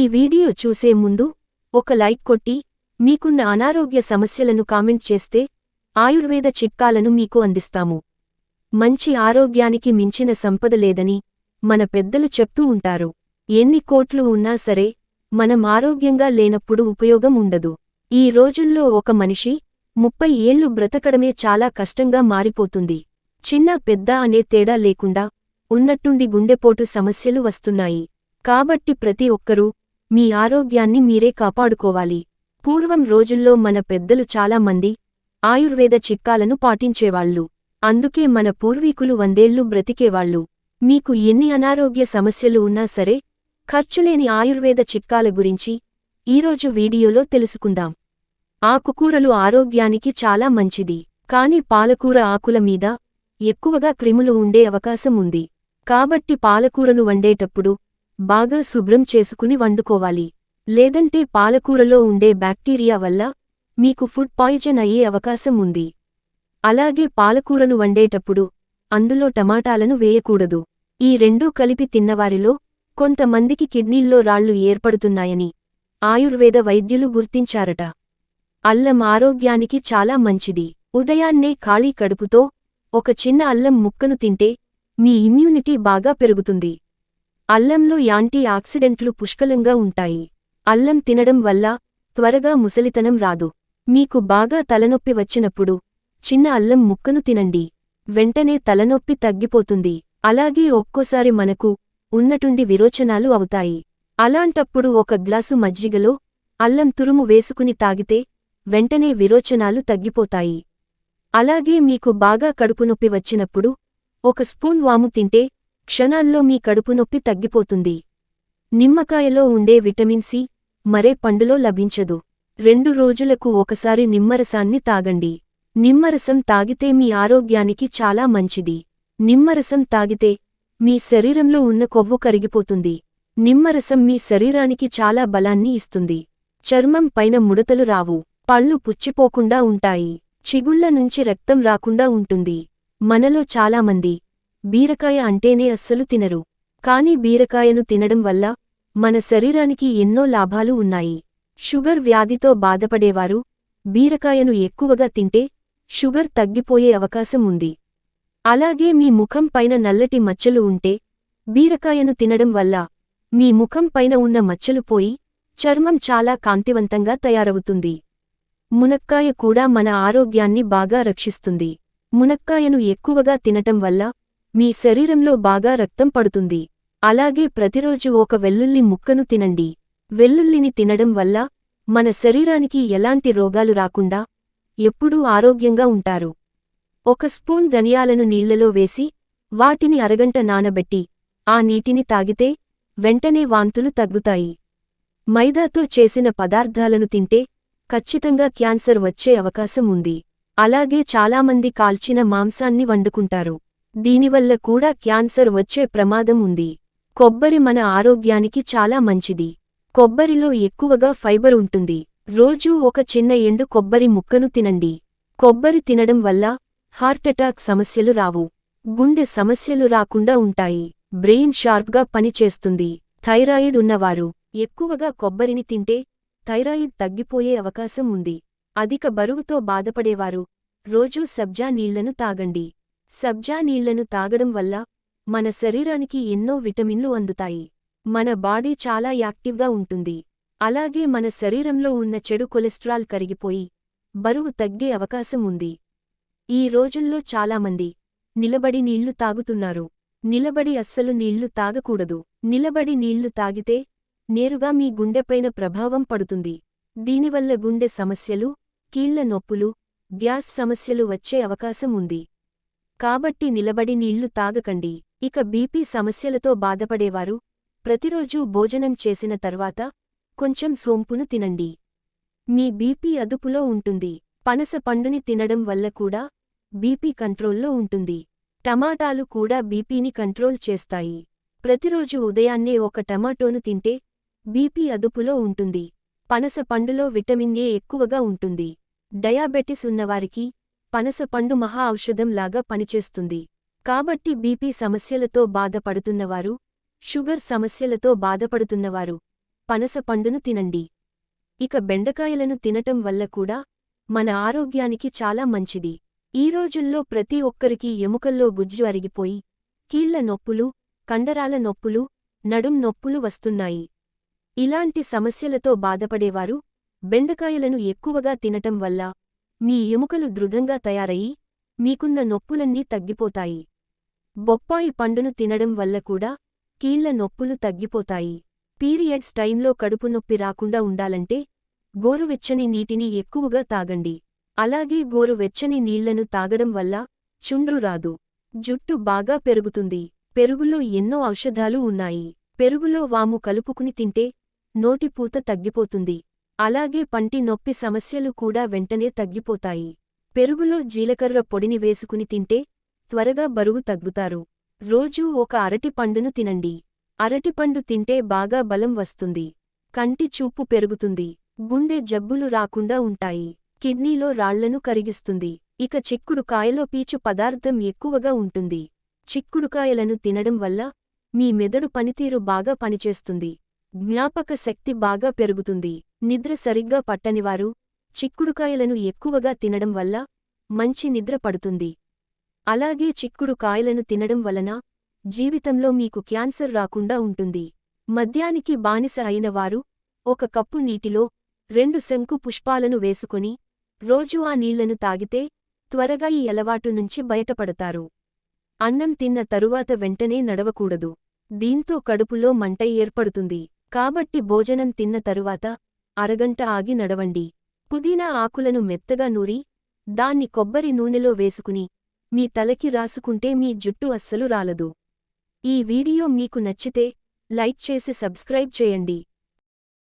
ఈ వీడియో చూసే ముందు ఒక లైక్ కొట్టి మీకున్న అనారోగ్య సమస్యలను కామెంట్ చేస్తే ఆయుర్వేద చిట్కాలను మీకు అందిస్తాము. మంచి ఆరోగ్యానికి మించిన సంపద లేదని మన పెద్దలు చెప్తూ ఉంటారు. ఎన్ని కోట్లు ఉన్నా సరే మనం ఆరోగ్యంగా లేనప్పుడు ఉపయోగం ఉండదు. ఈ రోజుల్లో ఒక మనిషి ముప్పై ఏళ్ళు బ్రతకడమే చాలా కష్టంగా మారిపోతుంది. చిన్న పెద్ద అనే తేడా లేకుండా ఉన్నట్టుండి గుండెపోటు సమస్యలు వస్తున్నాయి. కాబట్టి ప్రతి ఒక్కరూ మీ ఆరోగ్యాన్ని మీరే కాపాడుకోవాలి. పూర్వం రోజుల్లో మన పెద్దలు చాలామంది ఆయుర్వేద చిట్కాలను పాటించేవాళ్ళు. అందుకే మన పూర్వీకులు వందేళ్ళు బ్రతికేవాళ్ళు. మీకు ఎన్ని అనారోగ్య సమస్యలు ఉన్నా సరే ఖర్చులేని ఆయుర్వేద చిట్కాల గురించి ఈరోజు వీడియోలో తెలుసుకుందాం. ఆకుకూరలు ఆరోగ్యానికి చాలా మంచిది. కాని పాలకూర ఆకుల మీద ఎక్కువగా క్రిములు ఉండే అవకాశం ఉంది. కాబట్టి పాలకూరను వండేటప్పుడు బాగా శుభ్రం చేసుకుని వండుకోవాలి. లేదంటే పాలకూరలో ఉండే బ్యాక్టీరియా వల్ల మీకు ఫుడ్ పాయిజన్ అయ్యే అవకాశం ఉంది. అలాగే పాలకూరను వండేటప్పుడు అందులో టమాటాలను వేయకూడదు. ఈ రెండూ కలిపి తిన్నవారిలో కొంతమందికి కిడ్నీల్లో రాళ్ళు ఏర్పడుతున్నాయని ఆయుర్వేద వైద్యులు గుర్తించారట. అల్లం ఆరోగ్యానికి చాలా మంచిది. ఉదయాన్నే ఖాళీ కడుపుతో ఒక చిన్న అల్లం ముక్కను తింటే మీ ఇమ్యూనిటీ బాగా పెరుగుతుంది. అల్లంలో యాంటీ ఆక్సిడెంట్లు పుష్కలంగా ఉంటాయి. అల్లం తినడం వల్ల త్వరగా ముసలితనం రాదు. మీకు బాగా తలనొప్పి వచ్చినప్పుడు చిన్న అల్లం ముక్కను తినండి. వెంటనే తలనొప్పి తగ్గిపోతుంది. అలాగే ఒక్కోసారి మనకు ఉన్నటుండి విరోచనాలు అవుతాయి. అలాంటప్పుడు ఒక గ్లాసు మజ్జిగలో అల్లం తురుము వేసుకుని తాగితే వెంటనే విరోచనాలు తగ్గిపోతాయి. అలాగే మీకు బాగా కడుపునొప్పి వచ్చినప్పుడు ఒక స్పూన్ వాము తింటే క్షణాల్లో మీ కడుపునొప్పి తగ్గిపోతుంది. నిమ్మకాయలో ఉండే విటమిన్ సి మరే పండులో లభించదు. రెండు రోజులకు ఒకసారి నిమ్మరసాన్ని తాగండి. నిమ్మరసం తాగితే మీ ఆరోగ్యానికి చాలా మంచిది. నిమ్మరసం తాగితే మీ శరీరంలో ఉన్న కొవ్వు కరిగిపోతుంది. నిమ్మరసం మీ శరీరానికి చాలా బలాన్ని ఇస్తుంది. చర్మం పైన ముడతలు రావు. పళ్ళు పుచ్చిపోకుండా ఉంటాయి. చిగుళ్ళ నుంచి రక్తం రాకుండా ఉంటుంది. మనలో చాలామంది బీరకాయ అంటేనే అస్సలు తినరు. కాని బీరకాయను తినడం వల్ల మన శరీరానికి ఎన్నో లాభాలు ఉన్నాయి. షుగర్ వ్యాధితో బాధపడేవారు బీరకాయను ఎక్కువగా తింటే షుగర్ తగ్గిపోయే అవకాశం ఉంది. అలాగే మీ ముఖం పైన నల్లటి మచ్చలు ఉంటే బీరకాయను తినడం వల్ల మీ ముఖం పైన ఉన్న మచ్చలు పోయి చర్మం చాలా కాంతివంతంగా తయారవుతుంది. మునక్కాయ కూడా మన ఆరోగ్యాన్ని బాగా రక్షిస్తుంది. మునక్కాయను ఎక్కువగా తినటం వల్ల మీ శరీరంలో బాగా రక్తం పడుతుంది. అలాగే ప్రతిరోజు ఒక వెల్లుల్లి ముక్కను తినండి. వెల్లుల్లిని తినడం వల్ల మన శరీరానికి ఎలాంటి రోగాలు రాకుండా ఎప్పుడూ ఆరోగ్యంగా ఉంటారు. ఒక స్పూన్ ధనియాలను నీళ్ళలో వేసి వాటిని అరగంట నానబెట్టి ఆ నీటిని తాగితే వెంటనే వాంతులు తగ్గుతాయి. మైదాతో చేసిన పదార్థాలను తింటే ఖచ్చితంగా క్యాన్సర్ వచ్చే అవకాశం ఉంది. అలాగే చాలామంది కాల్చిన మాంసాన్ని వండుకుంటారు. దీనివల్ల కూడా క్యాన్సర్ వచ్చే ప్రమాదం ఉంది. కొబ్బరి మన ఆరోగ్యానికి చాలా మంచిది. కొబ్బరిలో ఎక్కువగా ఫైబర్ ఉంటుంది. రోజూ ఒక చిన్న ఎండు కొబ్బరి ముక్కను తినండి. కొబ్బరి తినడం వల్ల హార్టటాక్ సమస్యలు రావు. గుండె సమస్యలు రాకుండా ఉంటాయి. బ్రెయిన్ షార్ప్గా పనిచేస్తుంది. థైరాయిడ్ ఉన్నవారు ఎక్కువగా కొబ్బరిని తింటే థైరాయిడ్ తగ్గిపోయే అవకాశం ఉంది. అధిక బరువుతో బాధపడేవారు రోజూ సబ్జా నీళ్ళను తాగండి. సబ్జా నీళ్ళను తాగడం వల్ల మన శరీరానికి ఎన్నో విటమిన్లు అందుతాయి. మన బాడీ చాలా యాక్టివ్గా ఉంటుంది. అలాగే మన శరీరంలో ఉన్న చెడు కొలెస్ట్రాల్ కరిగిపోయి బరువు తగ్గే అవకాశం ఉంది. ఈ రోజుల్లో చాలామంది నిలబడి నీళ్ళు తాగుతున్నారు. నిలబడి అస్సలు నీళ్ళు తాగకూడదు. నిలబడి నీళ్ళు తాగితే నేరుగా మీ గుండెపైన ప్రభావం పడుతుంది. దీనివల్ల గుండె సమస్యలు కీళ్ళ నొప్పులు గ్యాస్ సమస్యలు వచ్చే అవకాశం ఉంది. కాబట్టి నిలబడి నీళ్ళు తాగకండి. ఇక బీపీ సమస్యలతో బాధపడేవారు ప్రతిరోజూ భోజనం చేసిన తర్వాత కొంచెం సోంపును తినండి. మీ బీపీ అదుపులో ఉంటుంది. పనస పండుని తినడం వల్ల కూడా బీపీ కంట్రోల్లో ఉంటుంది. టమాటాలు కూడా బీపీని కంట్రోల్ చేస్తాయి. ప్రతిరోజు ఉదయాన్నే ఒక టమాటోను తింటే బీపీ అదుపులో ఉంటుంది. పనస పండులో విటమిన్ ఏ ఎక్కువగా ఉంటుంది. డయాబెటిస్ ఉన్నవారికి పనసపండు మహా మహా ఔషధంలాగా పనిచేస్తుంది. కాబట్టి బీపీ సమస్యలతో బాధపడుతున్నవారు షుగర్ సమస్యలతో బాధపడుతున్నవారు పనసపండును తినండి. ఇక బెండకాయలను తినటం వల్ల కూడా మన ఆరోగ్యానికి చాలా మంచిది. ఈ రోజుల్లో ప్రతి ఒక్కరికి ఎముకల్లో గుజ్జు అరిగిపోయి కీళ్ళ నొప్పులు కండరాల నొప్పులు నడుం నొప్పులు వస్తున్నాయి. ఇలాంటి సమస్యలతో బాధపడేవారు బెండకాయలను ఎక్కువగా తినటం వల్ల మీ ఎముకలు దృఢంగా తయారయి మీకున్న నొప్పులన్నీ తగ్గిపోతాయి. బొప్పాయి పండును తినడం వల్ల కూడా కీళ్ళ నొప్పులు తగ్గిపోతాయి. పీరియడ్స్ టైంలో కడుపు నొప్పి రాకుండా ఉండాలంటే గోరువెచ్చని నీటిని ఎక్కువగా తాగండి. అలాగే గోరువెచ్చని నీళ్ళను తాగడం వల్ల చుండ్రు రాదు. జుట్టు బాగా పెరుగుతుంది. పెరుగులో ఎన్నో ఔషధాలు ఉన్నాయి. పెరుగులో వాము కలుపుకుని తింటే నోటిపూత తగ్గిపోతుంది. అలాగే పంటి నొప్పి సమస్యలు కూడా వెంటనే తగ్గిపోతాయి. పెరుగులో జీలకర్ర పొడిని వేసుకుని తింటే త్వరగా బరువు తగ్గుతారు. రోజూ ఒక అరటి పండును తినండి. అరటిపండు తింటే బాగా బలం వస్తుంది. కంటి చూపు పెరుగుతుంది. గుండె జబ్బులు రాకుండా ఉంటాయి. కిడ్నీలో రాళ్ళను కరిగిస్తుంది. ఇక చిక్కుడుకాయలో పీచు పదార్థం ఎక్కువగా ఉంటుంది. చిక్కుడుకాయలను తినడం వల్ల మీ మెదడు పనితీరు బాగా పనిచేస్తుంది. జ్ఞాపక శక్తి బాగా పెరుగుతుంది. నిద్ర సరిగ్గా పట్టనివారు చిక్కుడుకాయలను ఎక్కువగా తినడం వల్ల మంచి నిద్ర పడుతుంది. అలాగే చిక్కుడు కాయలను తినడం వలన జీవితంలో మీకు క్యాన్సర్ రాకుండా ఉంటుంది. మద్యానికి బానిస అయిన వారు ఒక కప్పు నీటిలో రెండు శంకు పుష్పాలను వేసుకుని రోజూ ఆ నీళ్ళను తాగితే త్వరగా ఈ అలవాటు నుంచి బయటపడతారు. అన్నం తిన్న తరువాత వెంటనే నడవకూడదు. దీంతో కడుపులో మంట ఏర్పడుతుంది. కాబట్టి భోజనం తిన్న తరువాత అరగంట ఆగి నడవండి. పుదీనా ఆకులను మెత్తగా నూరి దాన్ని కొబ్బరి నూనెలో వేసుకుని మీ తలకి రాసుకుంటే మీ జుట్టు అస్సలు రాలదు. ఈ వీడియో మీకు నచ్చితే లైక్ చేసి సబ్స్క్రైబ్ చేయండి.